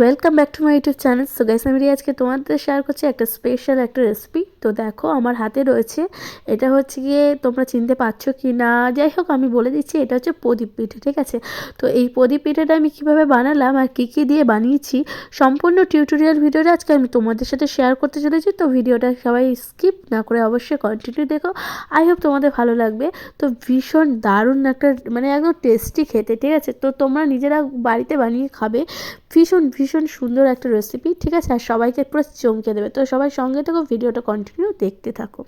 Welcome back to my YouTube channel so guys আমি আজকে তোমাদের শেয়ার করছি একটা স্পেশাল একটা রেসিপি তো দেখো, আমার হাতে রয়েছে। এটা হচ্ছে গিয়ে তোমরা চিনতে পারছ কি না যাই হোক, আমি বলে দিচ্ছি, এটা হচ্ছে প্রদীপ পিঠে, ঠিক আছে? তো এই প্রদীপ পিঠেটা আমি কীভাবে বানালাম আর কী কী দিয়ে বানিয়েছি, সম্পূর্ণ টিউটোরিয়াল ভিডিওটা আজকে আমি তোমাদের সাথে শেয়ার করতে চলেছি। তো ভিডিওটা সবাই স্কিপ না করে অবশ্যই কন্টিনিউ দেখো। আই হোপ তোমাদের ভালো লাগবে। তো ভীষণ দারুণ একটা মানে একদম টেস্টি খেতে, ঠিক আছে? তো তোমরা নিজেরা বাড়িতে বানিয়ে খাবে। ভীষণ ভীষণ সুন্দর একটা রেসিপি ঠিক আছে? আর সবাইকে পুরো চমকে দেবে। তো সবাই সঙ্গে থাকো ভিডিওটা কন্টিনিউ দেখতে থাকো।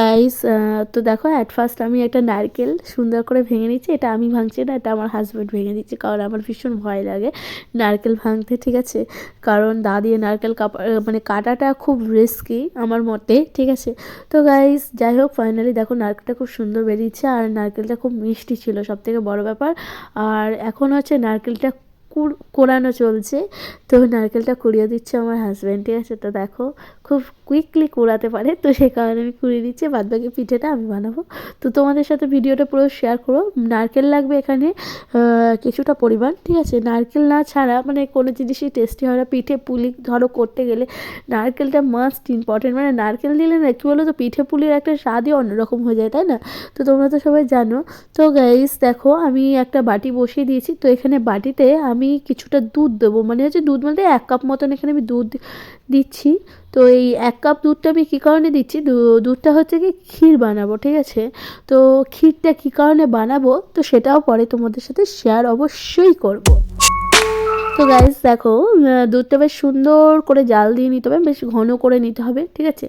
গাইস তো দেখো অ্যাট ফার্স্ট আমি একটা নারকেল সুন্দর করে ভেঙে নিচ্ছি, এটা আমি ভাঙছি না, এটা আমার হাজব্যান্ড ভেঙে দিচ্ছে, কারণ আমার ভীষণ ভয় লাগে নারকেল ভাঙতে, ঠিক আছে? কারণ দা দিয়ে নারকেল মানে কাটাটা খুব রিস্কি আমার মতে, ঠিক আছে? তো গাইস যাই হোক ফাইনালি দেখো, নারকেলটা খুব সুন্দর বেরিয়েছে, আর নারকেলটা খুব মিষ্টি ছিল সব থেকে বড় ব্যাপার। আর এখন হচ্ছে নারকেলটা কুড় কোরানো চলছে, তো নারকেলটা কুড়িয়ে দিচ্ছে আমার হাজব্যান্ড ঠিক আছে? তো দেখো, খুব কুইকলি কুড়াতে পারে, তো সেই কারণে আমি কুড়িয়ে দিচ্ছি, বাদ বাকি পিঠেটা আমি বানাবো। তো তোমাদের সাথে ভিডিওটা পুরো শেয়ার করো। নারকেল লাগবে এখানে কিছুটা পরিমাণ, ঠিক আছে? নারকেল না ছাড়া মানে কোনো জিনিসই টেস্টি হয় না। পিঠে পুলি ধরো করতে গেলে নারকেলটা মাস্ট ইম্পর্টেন্ট মানে নারকেল দিলে না, কী বলো তো পিঠে পুলির একটা স্বাদই অন্যরকম হয়ে যায়, তাই না? তো তোমরা তো সবাই জানো। তো গাইস দেখো, আমি একটা বাটি বসিয়ে দিয়েছি। তো এখানে বাটিতে আমি কিছুটা দুধ দেবো। মানে হচ্ছে দুধ বলতে এক কাপ মতন এখানে আমি দুধ দিচ্ছি। তো এই এক কাপ দুধটা আমি কী কারণে দিচ্ছি? দুধটা হচ্ছে কি ক্ষীর বানাবো, ঠিক আছে? তো ক্ষীরটা কী কারণে বানাবো? তো সেটাও পরে তোমাদের সাথে শেয়ার অবশ্যই করব। তো গাইজ দেখো দুধটা বেশ সুন্দর করে জাল দিয়ে নিতে হবে, বেশ ঘন করে নিতে হবে, ঠিক আছে?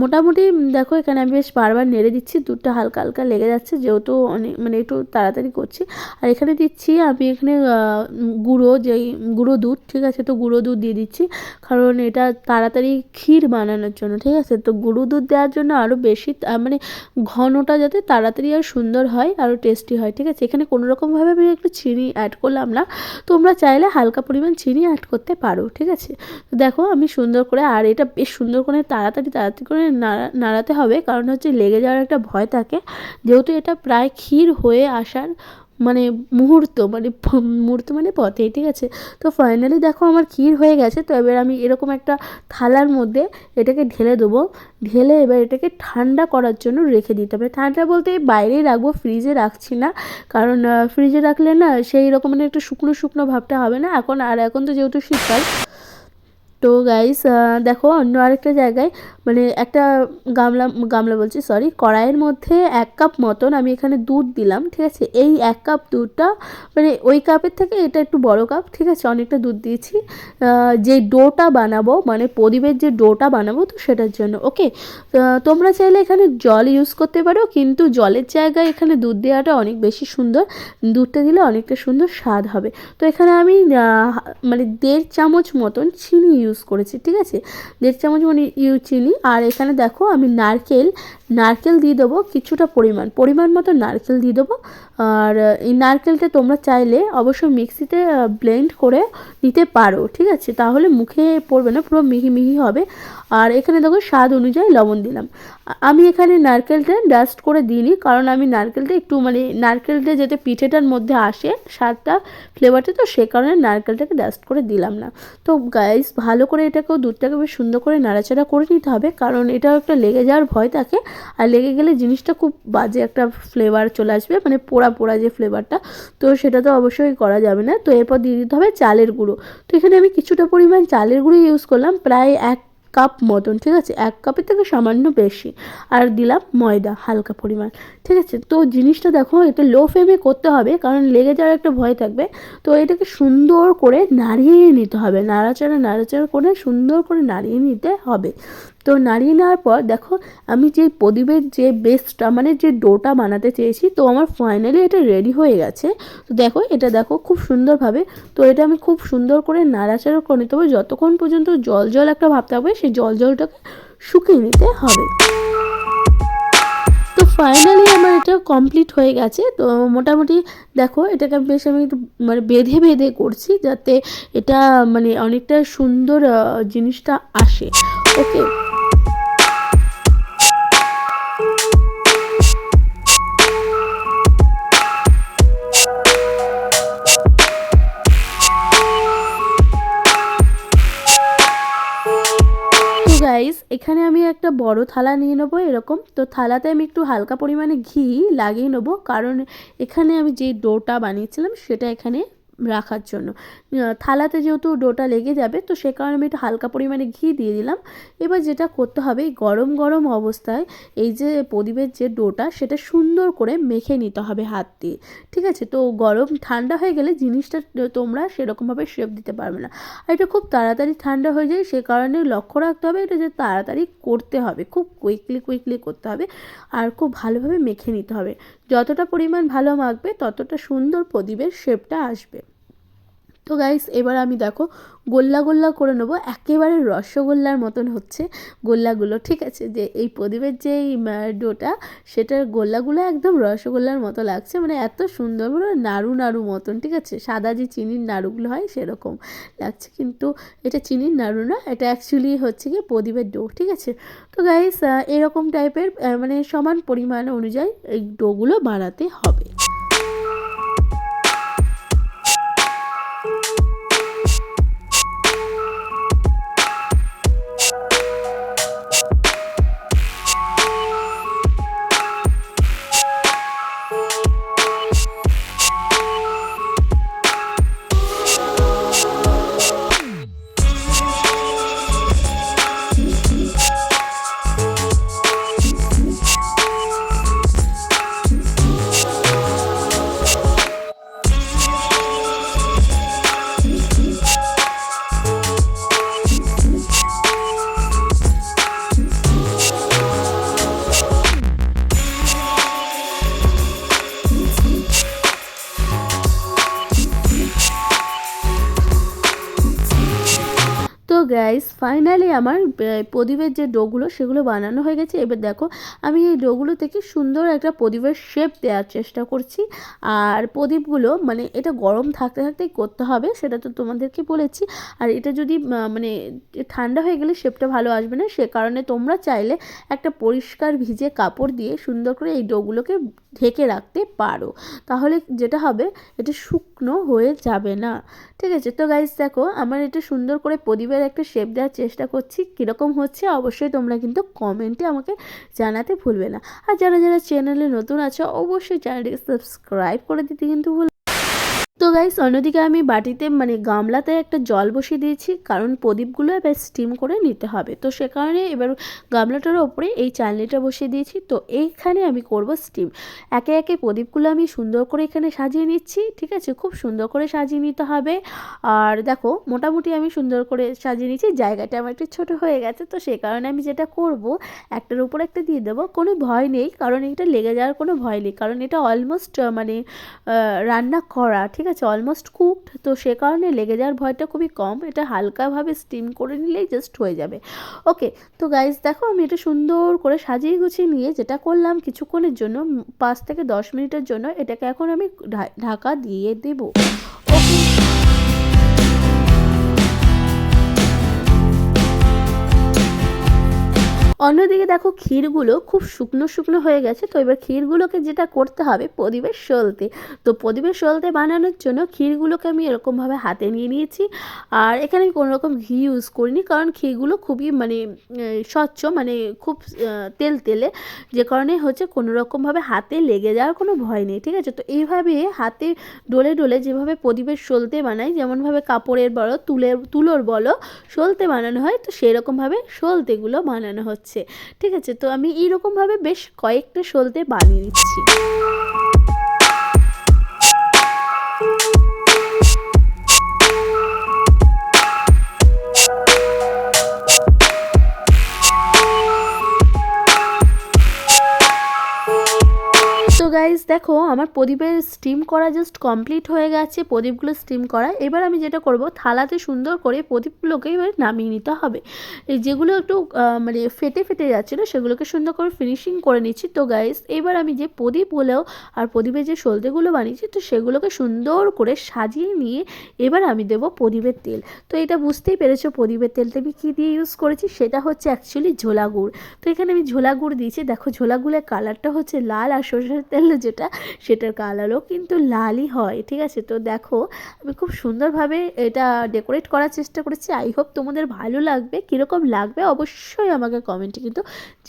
মোটামুটি দেখো, এখানে আমি বেশ বারবার নেড়ে দিচ্ছি, দুধটা হালকা হালকা লেগে যাচ্ছে, যেহেতু অনেক মানে একটু তাড়াতাড়ি করছি। আর এখানে দিচ্ছি, আমি এখানে গুঁড়ো, যেই, গুঁড়ো দুধ, ঠিক আছে? তো গুঁড়ো দুধ দিয়ে দিচ্ছি, কারণ এটা তাড়াতাড়ি ক্ষীর বানানোর জন্য, ঠিক আছে? তো গুঁড়ো দুধ দেওয়ার জন্য আরও বেশি মানে ঘনটা যাতে তাড়াতাড়ি আর সুন্দর হয় আরও টেস্টি হয়, ঠিক আছে? এখানে কোনোরকমভাবে আমি একটু চিনি অ্যাড করলাম না, তোমরা চাইলে হালকা হালকা পরিমাণ চিনি অ্যাড করতে পারো, ঠিক আছে? তো দেখো আমি সুন্দর করে, আর এটা বেশ সুন্দর করে তাড়াতাড়ি তাড়াতাড়ি করে নাড়া নাড়াতে হবে, কারণ হচ্ছে লেগে যাওয়ার একটা ভয় থাকে। যেহেতু এটা প্রায় ক্ষীর হয়ে আসার মানে মুহূর্ত মানে মুহূর্ত মানে পথে, ঠিক আছে? তো ফাইনালি দেখো আমার ক্ষীর হয়ে গেছে, তো এবার আমি এরকম একটা থালার মধ্যে এটাকে ঢেলে দেবো। ঢেলে এবার এটাকে ঠান্ডা করার জন্য রেখে দিতে হবে। ঠান্ডা বলতে বাইরেই রাখব ফ্রিজে রাখছি না। কারণ ফ্রিজে রাখলে না সেই রকম মানে একটু শুকনো শুকনো ভাবটা হবে না। এখন, আর এখন তো যেহেতু শীতকাল তো গাইস দেখো অন্য আরেকটা জায়গায় মানে একটা গামলা গামলা বলছি সরি কড়াইয়ের মধ্যে এক কাপ মতন আমি এখানে দুধ দিলাম, ঠিক আছে? এই এক কাপ দুধটা মানে ওই কাপের থেকে এটা একটু বড় কাপ ঠিক আছে? অনেকটা দুধ দিয়েছি। যে ডোটা বানাবো মানে প্রদীপের যে ডোটা বানাবো, তো সেটার জন্য ওকে তোমরা চাইলে এখানে জল ইউজ করতে পারো, কিন্তু জলের জায়গায় এখানে দুধ দেওয়াটা অনেক বেশি সুন্দর। দুধটা দিলে অনেকটা সুন্দর স্বাদ হবে। তো এখানে আমি মানে দেড় চামচ মতন চিনি ইউজ করেছি, ঠিক আছে? দেড় চামচ মানে ইউ চিনি, আর এখানে দেখো আমি নারকেল নারকেল দিয়ে দেবো কিছুটা পরিমাণ পরিমাণ মতো নারকেল দিয়ে দেবো। আর এই নারকেলটা তোমরা চাইলে অবশ্যই মিক্সিতে ব্লেন্ড করে নিতে পারো, ঠিক আছে? তাহলে মুখে পড়বে না, পুরো মিহি মিহি হবে। আর এখানে দেখো স্বাদ অনুযায়ী লবণ দিলাম। আমি এখানে নারকেলটা ডাস্ট করে দিইনি, কারণ আমি নারকেলটা একটু মানে নারকেলটা যাতে পিঠেটার মধ্যে আসে, স্বাদটা ফ্লেভারটা তো সে কারণে নারকেলটাকে ডাস্ট করে দিলাম না। তো গাইস ভালো করে এটাকেও দুধটাকে বেশ সুন্দর করে নাড়াচাড়া করে নিতে হবে, কারণ এটাও একটা লেগে যাওয়ার ভয় থাকে। আর লেগে গেলে জিনিসটা খুব বাজে একটা ফ্লেভার চলে আসবে মানে পোড়া পোড়া যে ফ্লেভারটা তো সেটা তো অবশ্যই করা যাবে না। তো এরপর দিয়ে দিতে হবে চালের গুঁড়ো। তো এখানে আমি কিছুটা পরিমাণ চালের গুঁড়ো ইউজ করলাম, প্রায় এক কাপ মতন, ঠিক আছে? এক কাপের থেকে সামান্য বেশি। আর দিলাম ময়দা, হালকা পরিমাণ, ঠিক আছে? তো জিনিসটা দেখো, এটা লো ফ্লেমে করতে হবে, কারণ লেগে যাওয়ার একটা ভয় থাকবে। তো এটাকে সুন্দর করে নাড়িয়ে নিতে হবে, নাড়াচাড়া নাড়াচাড়া করে সুন্দর করে নাড়িয়ে নিতে হবে। তো নাড়িয়ে নেওয়ার পর দেখো, আমি যে প্রদীপের যে বেস্টটা মানে যে ডোটা বানাতে চেয়েছি, তো আমার ফাইনালি এটা রেডি হয়ে গেছে। তো দেখো, এটা দেখো খুব সুন্দরভাবে, তো এটা আমি খুব সুন্দর করে নাড়াচাড়া করে নিতে হবে। যতক্ষণ পর্যন্ত জল জল একটা ভাবতে হবে সেই জল জলটাকে শুকিয়ে নিতে হবে। তো ফাইনালি আমার এটা কমপ্লিট হয়ে গেছে। তো মোটামুটি দেখো, এটাকে বেশ আমি একটু মানে বেঁধে বেঁধে করছি যাতে এটা মানে অনেকটা সুন্দর জিনিসটা আসে। ওকে এখানে আমি একটা বড় থালা নিয়ে নেব এরকম। তো থালাতে আমি একটু হালকা পরিমাণে ঘি লাগিয়ে নেব, কারণ এখানে আমি যে ডোটা বানিয়েছিলাম সেটা এখানে রাখার জন্য। থালাতে যেহেতু ডোটা লেগে যাবে, তো সে কারণে আমি একটু হালকা পরিমাণে ঘি দিয়ে দিলাম। এবার যেটা করতে হবে গরম গরম অবস্থায় এই যে প্রদীপের যে ডোটা, সেটা সুন্দর করে মেখে নিতে হবে হাত দিয়ে, ঠিক আছে? তো গরম ঠান্ডা হয়ে গেলে জিনিসটা তোমরা সেরকমভাবে শেপ দিতে পারবে না। আর এটা খুব তাড়াতাড়ি ঠান্ডা হয়ে যায়, সে কারণে লক্ষ্য রাখতে হবে, এটা যে তাড়াতাড়ি করতে হবে, খুব কুইকলি কুইকলি করতে হবে আর খুব ভালোভাবে মেখে নিতে হবে। যতটা পরিমাণ ভালো মাখবে, ততটা সুন্দর প্রদীপের শেপটা আসবে। তো গাইস এবার আমি দেখো, গোল্লা গোল্লা করে নেব। একেবারে রসগোল্লার মতন হচ্ছে গোল্লাগুলো, ঠিক আছে? যে এই প্রদীপের যে ডোটা, সেটার গোল্লাগুলো একদম রসগোল্লার মতো লাগছে। মানে এত সুন্দর নাড়ু নাড়ু মতন, ঠিক আছে? সাদা যে চিনির নাড়ুগুলো হয়, সেরকম লাগছে। কিন্তু এটা চিনির নাড়ু না, এটা অ্যাকচুয়ালি হচ্ছে কি প্রদীপের ডো, ঠিক আছে? তো গাইস এরকম টাইপের মানে সমান পরিমাণ অনুযায়ী এই ডোগুলো বানাতে হবে। ফাইনালি আমার প্রদীপের যে ডোগুলো সেগুলো বানানো হয়ে গেছে। এবার দেখো, আমি এই ডোগুলো থেকে সুন্দর একটা প্রদীপের শেপ দেওয়ার চেষ্টা করছি। আর প্রদীপগুলো মানে এটা গরম থাকতে থাকতেই করতে হবে, সেটা তো তোমাদেরকে বলেছি। আর এটা যদি মানে ঠান্ডা হয়ে গেলে শেপটা ভালো আসবে না, সে কারণে তোমরা চাইলে একটা পরিষ্কার ভিজে কাপড় দিয়ে সুন্দর করে এই ডোগুলোকে ঢেকে রাখতে পারো। তাহলে যেটা হবে, এটা শুকনো হয়ে যাবে না। ঠিক আছে? তো গাইস দেখো, আমার এটা সুন্দর করে প্রদীপের একটা শেপ দেওয়ার চেষ্টা করছি, কীরকম হচ্ছে অবশ্যই তোমরা কিন্তু কমেন্টে আমাকে জানাতে ভুলবে না। আর যারা যারা চ্যানেলে নতুন আছো, অবশ্যই চ্যানেলটিকে সাবস্ক্রাইব করে দিতে কিন্তু ভুল গাইস অন্যদিকে আমি বাটিতে মানে গামলাতে একটা জল বসিয়ে দিয়েছি, কারণ প্রদীপগুলো এবার স্টিম করে নিতে হবে। তো সে কারণে এবার গামলাটার ওপরে এই চালনিটা বসিয়ে দিয়েছি। তো এইখানে আমি করব স্টিম একে একে প্রদীপগুলো আমি সুন্দর করে এখানে সাজিয়ে নিচ্ছি, ঠিক আছে? খুব সুন্দর করে সাজিয়ে নিতে হবে। আর দেখো, মোটামুটি আমি সুন্দর করে সাজিয়ে নিচ্ছি। জায়গাটা আমার একটু ছোট হয়ে গেছে, তো সে কারণে আমি যেটা করব, একটার উপর একটা দিয়ে দেবো। কোনো ভয় নেই, কারণ এটা লেগে যাওয়ার কোনো ভয় নেই, কারণ এটা অলমোস্ট মানে রান্না করা, ঠিক আছে? অলমোস্ট কুকড তো সে কারণে লেগে যাওয়ার ভয়টা খুবই কম। এটা হালকাভাবে স্টিম করে নিলেই জাস্ট হয়ে যাবে। ওকে তো গাইজ দেখো আমি এটা সুন্দর করে সাজিয়ে গুছিয়ে নিয়ে যেটা করলাম কিছুক্ষণের জন্য, পাঁচ থেকে দশ মিনিটের জন্য, এটাকে এখন আমি ঢাকা দিয়ে দেবো। অন্যদিকে দেখো ক্ষীরগুলো খুব শুকনো শুকনো হয়ে গেছে, তো এবার ক্ষীরগুলোকে যেটা করতে হবে প্রদীপের সলতে। তো প্রদীপের সলতে বানানোর জন্য ক্ষীরগুলোকে আমি এরকমভাবে হাতে নিয়ে নিয়েছি। আর এখানে আমি কোনো রকম ঘি ইউজ করিনি, কারণ ক্ষীরগুলো খুবই মানে স্বচ্ছ মানে খুব তেল তেলে, যে কারণে হচ্ছে কোনো রকমভাবে হাতে লেগে যাওয়ার কোনো ভয় নেই, ঠিক আছে? তো এইভাবে হাতে ডলে ডলে যেভাবে প্রদীপের সলতে বানাই, যেমনভাবে কাপড়ের বলো, তুলের, তুলোর বলো, সলতে বানানো হয়, তো সেরকমভাবে সলতেগুলো বানানো হচ্ছে। ঠিক আছে? তো আমি এইরকমভাবে বেশ কয়েকটা সলতে বানিয়ে নিচ্ছি। দেখো, আমার প্রদীপের স্টিম করা জাস্ট কমপ্লিট হয়ে গেছে, প্রদীপগুলো স্টিম করা। এবার আমি যেটা করব, থালাতে সুন্দর করে প্রদীপগুলোকে এবার নামিয়ে নিতে হবে। এই যেগুলো একটু মানে ফেটে ফেটে যাচ্ছিল, সেগুলোকে সুন্দর করে ফিনিশিং করে নিচ্ছি। তো গাইস এবার আমি যে প্রদীপগুলো আর প্রদীপের যে সলতেগুলো বানিয়েছি, তো সেগুলোকে সুন্দর করে সাজিয়ে নিয়ে এবার আমি দেবো প্রদীপের তেল। তো এটা বুঝতেই পেরেছ, প্রদীপের তেলটা আমি কী দিয়ে ইউজ করেছি? সেটা হচ্ছে অ্যাকচুয়ালি ঝোলা গুড় তো এখানে আমি ঝোলা গুড় দিয়েছি। দেখো ঝোলা গুড়ের কালারটা হচ্ছে লাল আর সরষের তেল যেটা সেটার কালারও কিন্তু লালই হয়, ঠিক আছে? তো দেখো, আমি খুব সুন্দরভাবে এটা ডেকোরেট করার চেষ্টা করেছি। আই হোপ তোমাদের ভালো লাগবে। কীরকম লাগবে অবশ্যই আমাকে কমেন্টে কিন্তু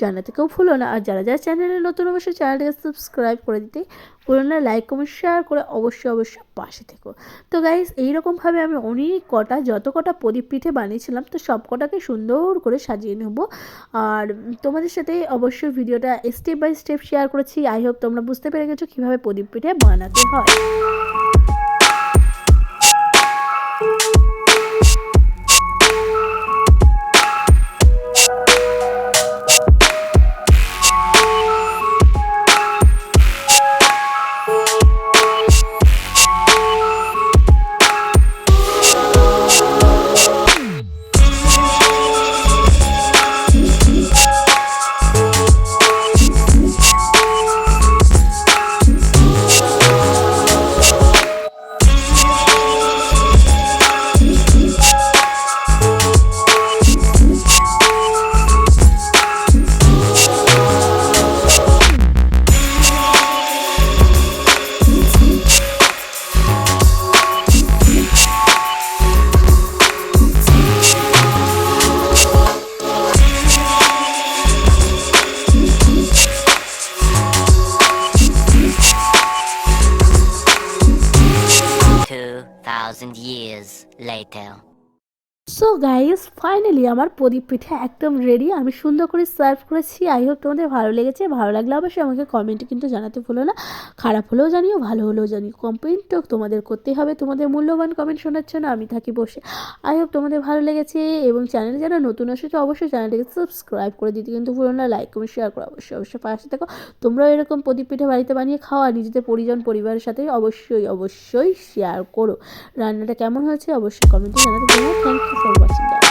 জানাতে কেউ ভুলো না। আর যারা যারা চ্যানেলে নতুন, অবশ্যই চ্যানেলটাকে সাবস্ক্রাইব করে দিতে ভুলো না লাইক কমেন্ট শেয়ার করে অবশ্যই অবশ্যই পাশে থেকো। তো গাইজ এইরকমভাবে আমি অনেক কটা, যত কটা প্রদীপ পিঠে বানিয়েছিলাম, তো সব কটাকে সুন্দর করে সাজিয়ে নেব। আর তোমাদের সাথে অবশ্যই ভিডিওটা স্টেপ বাই স্টেপ শেয়ার করেছি। আই হোপ তোমরা বুঝতে পেরে গেছো কীভাবে প্রদীপ পিঠে বানাতে হয়। Later. সো গাইস ফাইনালি আমার প্রদীপ পিঠে একদম রেডি আমি সুন্দর করে সার্ভ করেছি। আই হোপ তোমাদের ভালো লেগেছে, ভালো লাগলে অবশ্যই আমাকে কমেন্টে কিন্তু জানাতে ভুলো না। খারাপ হলেও জানিও, ভালো হলেও জানিও। কমেন্ট তোমাদের করতেই হবে, তোমাদের মূল্যবান কমেন্ট শোনার জন্য আমি থাকি বসে। আই হোপ তোমাদের ভালো লেগেছে এবং চ্যানেলে যারা নতুন এসেছে, অবশ্যই চ্যানেলটাকে সাবস্ক্রাইব করে দিতে কিন্তু ভুলো না লাইক কমেন্ট শেয়ার করো। অবশ্যই অবশ্যই পাশে থাকো। তোমরাও এরকম প্রদীপ পিঠে বাড়িতে বানিয়ে খাওয়া নিজেদের পরিজন, পরিবারের সাথে অবশ্যই অবশ্যই শেয়ার করো। রান্নাটা কেমন হয়েছে অবশ্যই কমেন্টে জানাতে ভুলো থ্যাংক ইউ 좋은 것 같습니다.